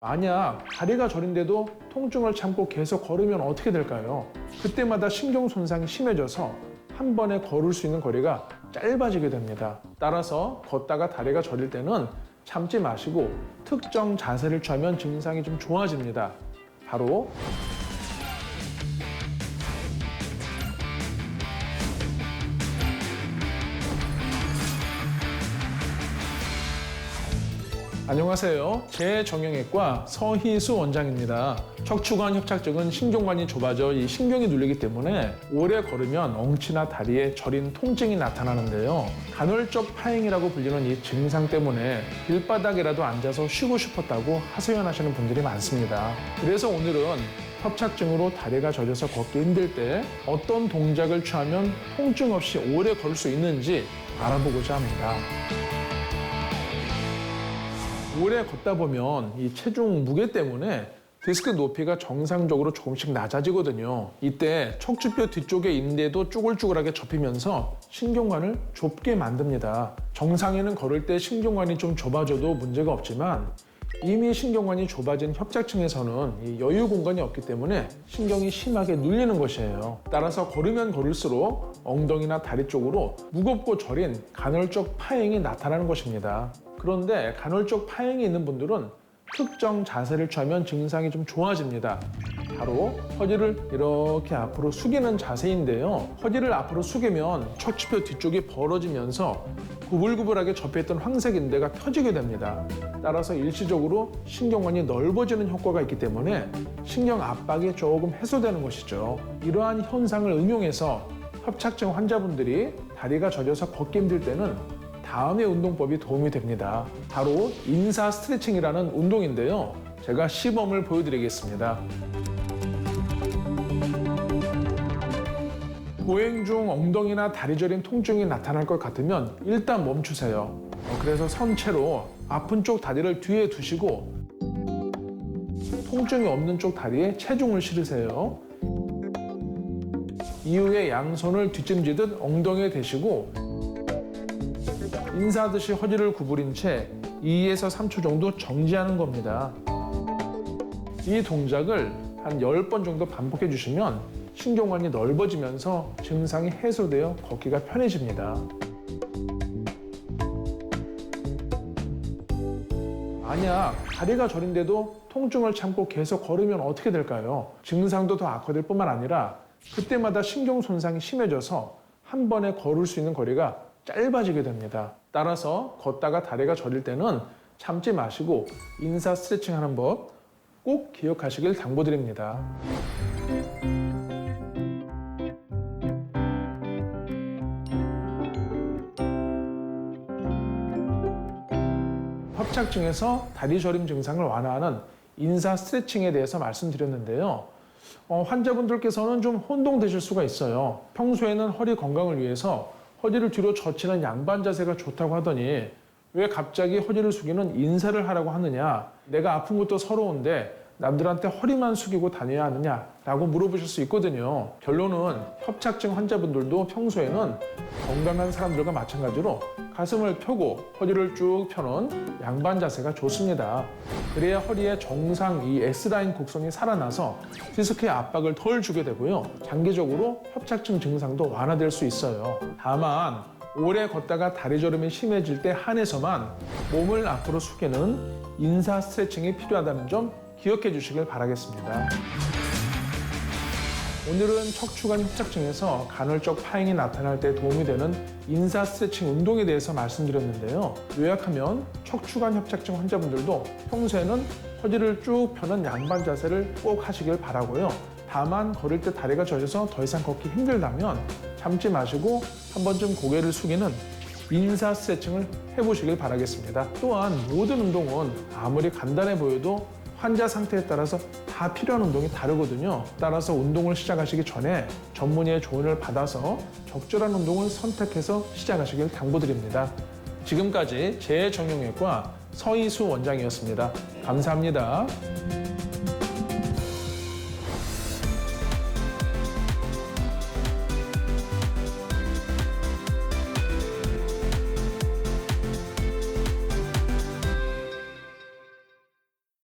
만약 다리가 저린데도 통증을 참고 계속 걸으면 어떻게 될까요? 그때마다 신경 손상이 심해져서 한 번에 걸을 수 있는 거리가 짧아지게 됩니다. 따라서 걷다가 다리가 저릴 때는 참지 마시고 특정 자세를 취하면 증상이 좀 좋아집니다. 바로 안녕하세요. 제정형외과 서희수 원장입니다. 척추관 협착증은 신경관이 좁아져 이 신경이 눌리기 때문에 오래 걸으면 엉치나 다리에 저린 통증이 나타나는데요. 간헐적 파행이라고 불리는 이 증상 때문에 길바닥이라도 앉아서 쉬고 싶었다고 하소연하시는 분들이 많습니다. 그래서 오늘은 협착증으로 다리가 젖어서 걷기 힘들 때 어떤 동작을 취하면 통증 없이 오래 걸수 있는지 알아보고자 합니다. 오래 걷다 보면 이 체중 무게 때문에 디스크 높이가 정상적으로 조금씩 낮아지거든요. 이때 척추뼈 뒤쪽의 인대도 쭈글쭈글하게 접히면서 신경관을 좁게 만듭니다. 정상에는 걸을 때 신경관이 좀 좁아져도 문제가 없지만 이미 신경관이 좁아진 협착층에서는 이 여유 공간이 없기 때문에 신경이 심하게 눌리는 것이에요. 따라서 걸으면 걸을수록 엉덩이나 다리 쪽으로 무겁고 저린 간헐적 파행이 나타나는 것입니다. 그런데 간헐적 파행이 있는 분들은 특정 자세를 취하면 증상이 좀 좋아집니다. 바로 허리를 이렇게 앞으로 숙이는 자세인데요. 허리를 앞으로 숙이면 척추뼈 뒤쪽이 벌어지면서 구불구불하게 접혀있던 황색 인대가 펴지게 됩니다. 따라서 일시적으로 신경관이 넓어지는 효과가 있기 때문에 신경 압박이 조금 해소되는 것이죠. 이러한 현상을 응용해서 협착증 환자분들이 다리가 젖어서 걷기 힘들 때는 다음의 운동법이 도움이 됩니다. 바로 인사 스트레칭이라는 운동인데요. 제가 시범을 보여드리겠습니다. 보행 중 엉덩이나 다리 저림 통증이 나타날 것 같으면 일단 멈추세요. 어, 그래서 선체로 아픈 쪽 다리를 뒤에 두시고 통증이 없는 쪽 다리에 체중을 실으세요. 이후에 양손을 뒷짐지듯 엉덩이에 대시고 인사하듯이 허리를 구부린 채 2에서 3초 정도 정지하는 겁니다. 이 동작을 한 10번 정도 반복해 주시면 신경관이 넓어지면서 증상이 해소되어 걷기가 편해집니다. 만약 다리가 저린데도 통증을 참고 계속 걸으면 어떻게 될까요? 증상도 더 악화될 뿐만 아니라 그때마다 신경 손상이 심해져서 한 번에 걸을 수 있는 거리가 짧아지게 됩니다. 따라서 걷다가 다리가 저릴 때는 참지 마시고 인사 스트레칭 하는 법 꼭 기억하시길 당부드립니다. 협착증에서 다리 저림 증상을 완화하는 인사 스트레칭에 대해서 말씀드렸는데요. 어, 환자분들께서는 좀 혼동되실 수가 있어요. 평소에는 허리 건강을 위해서 허리를 뒤로 젖히는 양반 자세가 좋다고 하더니 왜 갑자기 허리를 숙이는 인사를 하라고 하느냐? 내가 아픈 것도 서러운데 남들한테 허리만 숙이고 다녀야 하느냐 라고 물어보실 수 있거든요. 결론은 협착증 환자분들도 평소에는 건강한 사람들과 마찬가지로 가슴을 펴고 허리를 쭉 펴는 양반 자세가 좋습니다. 그래야 허리의 정상 이 S라인 곡선이 살아나서 디스크의 압박을 덜 주게 되고요. 장기적으로 협착증 증상도 완화될 수 있어요. 다만 오래 걷다가 다리 저림이 심해질 때 한해서만 몸을 앞으로 숙이는 인사 스트레칭이 필요하다는 점 기억해 주시길 바라겠습니다. 오늘은 척추관 협착증에서 간헐적 파행이 나타날 때 도움이 되는 인사 스트레칭 운동에 대해서 말씀드렸는데요. 요약하면 척추관 협착증 환자분들도 평소에는 허리를 쭉 펴는 양반 자세를 꼭 하시길 바라고요. 다만 걸을 때 다리가 젖어서 더 이상 걷기 힘들다면 참지 마시고 한 번쯤 고개를 숙이는 인사 스트레칭을 해보시길 바라겠습니다. 또한 모든 운동은 아무리 간단해 보여도 환자 상태에 따라서 다 필요한 운동이 다르거든요. 따라서 운동을 시작하시기 전에 전문의의 조언을 받아서 적절한 운동을 선택해서 시작하시길 당부드립니다. 지금까지 재정형외과 서희수 원장이었습니다. 감사합니다.